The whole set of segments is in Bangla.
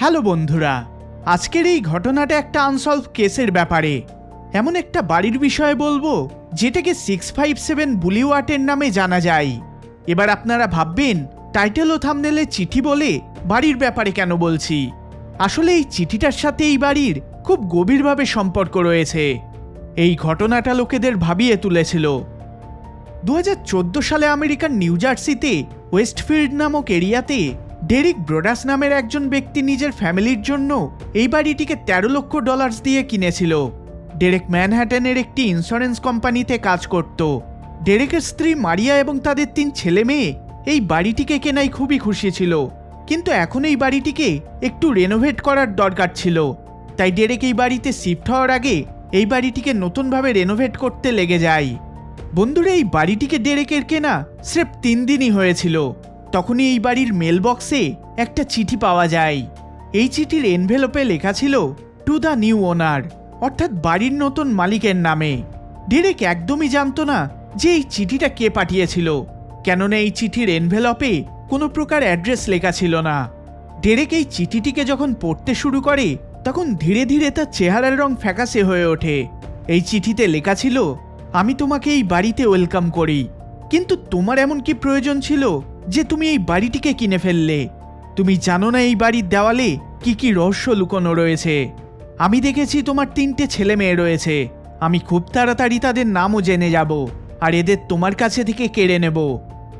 হ্যালো বন্ধুরা, আজকের এই ঘটনাটা একটা আনসলভ কেসের ব্যাপারে। এমন একটা বাড়ির বিষয়ে বলব, যেটাকে সিক্স ফাইভ সেভেন বুলিওয়াটের নামে জানা যায়। এবার আপনারা ভাববেন, টাইটেল ও থামনেলে চিঠি বলে বাড়ির ব্যাপারে কেন বলছি? আসলে এই চিঠিটার সাথে এই বাড়ির খুব গভীরভাবে সম্পর্ক রয়েছে। এই ঘটনাটা লোকেদের ভাবিয়ে তুলেছিল। দু হাজার চোদ্দ সালে আমেরিকার নিউ জার্সিতে ওয়েস্টফিল্ড নামক এরিয়াতে ডেরিক ব্রোডাস নামের একজন ব্যক্তি নিজের ফ্যামিলির জন্য এই বাড়িটিকে তেরো লক্ষ ডলার্স দিয়ে কিনেছিল। ডেরেক ম্যানহ্যাটনের একটি ইন্স্যুরেন্স কোম্পানিতে কাজ করত। ডেরেকের স্ত্রী মারিয়া এবং তাদের তিন ছেলে মেয়ে এই বাড়িটিকে কেনাই খুবই খুশি ছিল। কিন্তু এখন এই বাড়িটিকে একটু রেনোভেট করার দরকার ছিল। তাই ডেরেক এই বাড়িতে শিফট হওয়ার আগে এই বাড়িটিকে নতুনভাবে রেনোভেট করতে লেগে যায়। বন্ধুরা, এই বাড়িটিকে ডেরেকের কেনা স্রেফ তিন দিনই হয়েছিল। তখনই এই বাড়ির মেলবক্সে একটা চিঠি পাওয়া যায়। এই চিঠির এনভেলপে লেখা ছিল টু দ্য নিউ ওনার অর্থাৎ বাড়ির নতুন মালিকের নামে। ডেরেক একদমই জানতো না যে এই চিঠিটা কে পাঠিয়েছিল। কেননা এই চিঠির এনভেলপে কোনো প্রকার অ্যাড্রেস লেখা ছিল না। ডেরেক এই চিঠিটিকে যখন পড়তে শুরু করে, তখন ধীরে ধীরে তার চেহারার রং ফ্যাকাশে হয়ে ওঠে। এই চিঠিতে লেখা ছিল, আমি তোমাকে এই বাড়িতে ওয়েলকাম করি। কিন্তু তোমার এমন কি প্রয়োজন ছিল? যে তুমি এই বাড়িটিকে কিনে ফেললে। তুমি জানো না এই বাড়ির দেওয়ালে কি কি রহস্য লুকোনো রয়েছে। আমি দেখেছি তোমার তিনটে ছেলে মেয়ে রয়েছে। আমি খুব তাড়াতাড়ি তাদের নামও জেনে যাব, আর এদের তোমার কাছে থেকে কেড়ে নেব।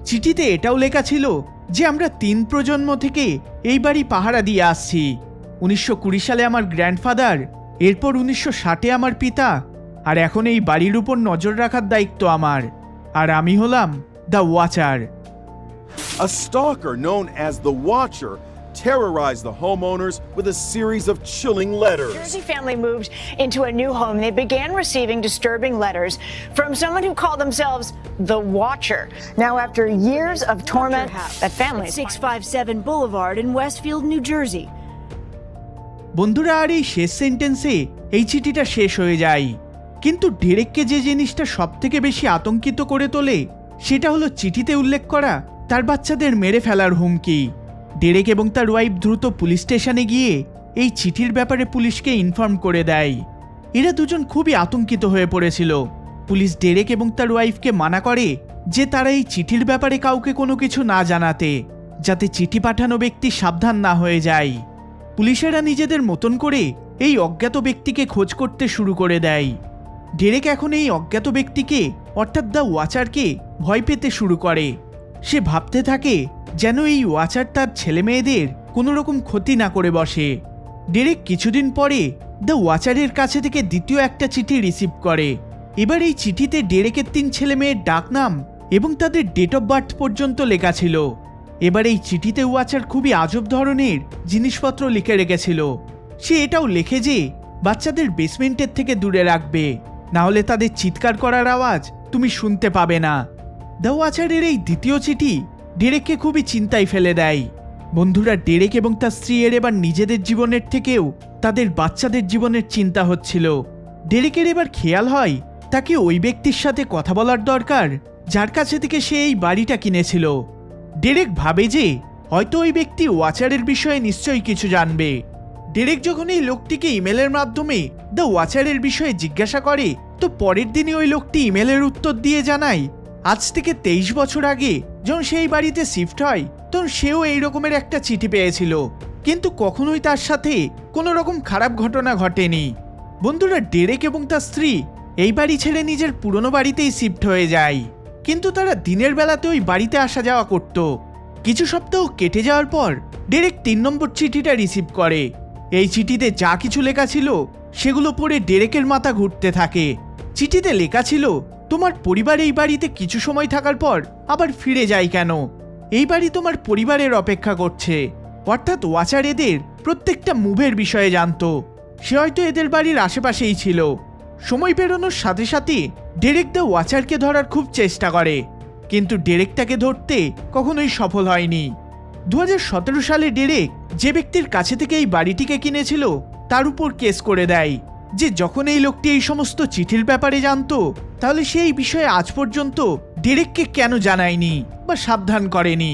চিঠিতে এটাও লেখা ছিল যে আমরা তিন প্রজন্ম থেকে এই বাড়ি পাহারা দিয়ে আসছি। উনিশশো কুড়ি সালে আমার গ্র্যান্ডফাদার, এরপর উনিশশো ষাটে আমার পিতা, আর এখন এই বাড়ির উপর নজর রাখার দায়িত্ব আমার। আর আমি হলাম the watcher. A stalker known as the Watcher terrorized the homeowners with a series of chilling letters. The Jersey family moved into a new home. They began receiving disturbing letters from someone who called themselves the Watcher. Now, after years of torment, that family is 657 Boulevard in Westfield, New Jersey. বন্ধুরা আর এই শেষ সেন্টেন্সে এই চিঠিটা শেষ হয়ে যায় কিন্তু ডেরেককে যে জিনিসটা সব থেকে বেশি আতঙ্কিত করে তোলে সেটা হলো চিঠিতে উল্লেখ করা তার বাচ্চাদের মেরে ফেলার হুমকি। ডেরেক এবং তার ওয়াইফ দ্রুত পুলিশ স্টেশনে গিয়ে এই চিঠির ব্যাপারে পুলিশকে ইনফর্ম করে দেয়। এরা দুজন খুবই আতঙ্কিত হয়ে পড়েছিল। পুলিশ ডেরেক এবং তার ওয়াইফকে মানা করে যে তারা এই চিঠির ব্যাপারে কাউকে কোনো কিছু না জানাতে, যাতে চিঠি পাঠানো ব্যক্তি সাবধান না হয়ে যায়। পুলিশেরা নিজেদের মতন করে এই অজ্ঞাত ব্যক্তিকে খোঁজ করতে শুরু করে দেয়। ডেরেক এখন এই অজ্ঞাত ব্যক্তিকে, অর্থাৎ দ্য ওয়াচারকে, ভয় পেতে শুরু করে। সে ভাবতে থাকে যেন এই ওয়াচার তার ছেলে মেয়েদের কোনো রকম ক্ষতি না করে বসে। ডেরেক কিছুদিন পরে দ্য ওয়াচারের কাছে থেকে দ্বিতীয় একটা চিঠি রিসিভ করে। এবার এই চিঠিতে ডেরেকের তিন ছেলে মেয়ের ডাকনাম এবং তাদের ডেট অফ বার্থ পর্যন্ত লেখা ছিল। এবার এই চিঠিতে ওয়াচার খুবই আজব ধরনের জিনিসপত্র লিখে রেখেছিল। সে এটাও লেখে যে বাচ্চাদের বেসমেন্টের থেকে দূরে রাখবে। না হলে তাদের চিৎকার করার আওয়াজ তুমি শুনতে পাবে না। দ্য ওয়াচারের এই দ্বিতীয় চিঠি ডেরেককে খুবই চিন্তায় ফেলে দেয়। বন্ধুরা ডেরেক এবং তার স্ত্রীয়ের এবার নিজেদের জীবনের থেকেও তাদের বাচ্চাদের জীবনের চিন্তা হচ্ছিল। ডেরেকের এবার খেয়াল হয় তাকে ওই ব্যক্তির সাথে কথা বলার দরকার, যার কাছে থেকে সে এই বাড়িটা কিনেছিল। ডেরেক ভাবে যে হয়তো ওই ব্যক্তি ওয়াচারের বিষয়ে নিশ্চয়ই কিছু জানবে। ডেরেক যখন এই লোকটিকে ইমেলের মাধ্যমে দ্য ওয়াচারের বিষয়ে জিজ্ঞাসা করে, তো পরের দিনই ওই লোকটি ইমেলের উত্তর দিয়ে জানায় আজ থেকে তেইশ বছর আগে যখন সেই বাড়িতে শিফট হয়, তখন সেও এই রকমের একটা চিঠি পেয়েছিল। কিন্তু কখনোই তার সাথে কোনো রকম খারাপ ঘটনা ঘটেনি। বন্ধুরা, ডেরেক এবং তার স্ত্রী এই বাড়ি ছেড়ে নিজের পুরনো বাড়িতেই শিফট হয়ে যায়। কিন্তু তারা দিনের বেলাতে ওই বাড়িতে আসা যাওয়া করত। কিছু সপ্তাহ কেটে যাওয়ার পর ডেরেক তিন নম্বর চিঠিটা রিসিভ করে। এই চিঠিতে যা কিছু লেখা ছিল, সেগুলো পড়ে ডেরেকের মাথা ঘুরতে থাকে। চিঠিতে লেখা ছিল তোমার পরিবার এই বাড়িতে কিছু সময় থাকার পর আবার ফিরে যায় কেন? এই বাড়ি তোমার পরিবারের অপেক্ষা করছে। অর্থাৎ ওয়াচার এদের প্রত্যেকটা মুভের বিষয়ে জানতো। সে হয়তো এদের বাড়ির আশেপাশেই ছিল। সময় পেরোনোর সাথে সাথে ডেরেক দ্য ওয়াচারকে ধরার খুব চেষ্টা করে। কিন্তু ডেরেকটাকে ধরতে কখনোই সফল হয়নি। দু হাজার সতেরো সালে ডেরেক যে ব্যক্তির কাছে থেকে এই বাড়িটিকে কিনেছিল, তার উপর কেস করে দেয়। যে যখন এই লোকটি এই সমস্ত চিঠির ব্যাপারে জানতো, তাহলে সে এই বিষয়ে আজ পর্যন্ত ডেরেককে কেন জানায়নি বা সাবধান করেনি?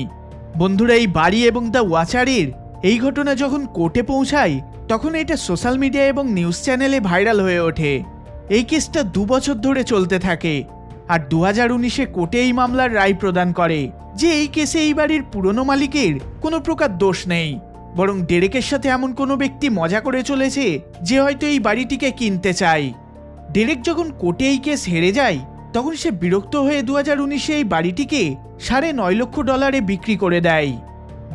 বন্ধুরা, এই বাড়ি এবং দ্য ওয়াচারের এই ঘটনা যখন কোর্টে পৌঁছায়, তখন এটা সোশ্যাল মিডিয়া এবং নিউজ চ্যানেলে ভাইরাল হয়ে ওঠে। এই কেসটা দু বছর ধরে চলতে থাকে আর দু হাজার উনিশে কোর্টে এই মামলার রায় প্রদান করে, যে এই কেসে এই বাড়ির পুরনো মালিকের কোনো প্রকার দোষ নেই। বরং ডেরেকের সাথে এমন কোনো ব্যক্তি মজা করে চলেছে যে হয়তো এই বাড়িটিকে কিনতে চায়। ডেরেক যখন কোর্টে এই কেস হেরে যায়, তখন সে বিরক্ত হয়ে দু হাজার উনিশে এই বাড়িটিকে সাড়ে নয় লক্ষ ডলারে বিক্রি করে দেয়।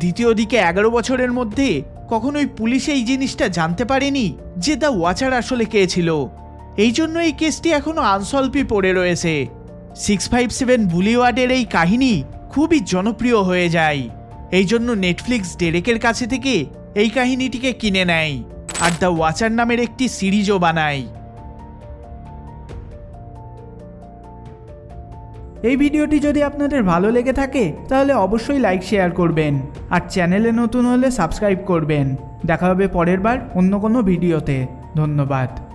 দ্বিতীয় দিকে এগারো বছরের মধ্যে কখনোই পুলিশ এই জিনিসটা জানতে পারেনি যে দ্য ওয়াচার আসলে কে ছিল। এই জন্য এই কেসটি এখনও আনসলভই পড়ে রয়েছে। সিক্স ফাইভ সেভেন বুলিওয়ার্ডের এই কাহিনী খুবই জনপ্রিয় হয়ে যায়। এই জন্য নেটফ্লিক্স ডেরেকের কাছে থেকে এই কাহিনীটিকে কিনে নেয় আর দ্য ওয়াচার নামের একটি সিরিজও বানায়। এই ভিডিওটি যদি আপনাদের ভালো লেগে থাকে, তাহলে অবশ্যই লাইক শেয়ার করবেন আর চ্যানেলে নতুন হলে সাবস্ক্রাইব করবেন। দেখা হবে পরের বার অন্য কোনো ভিডিওতে। ধন্যবাদ।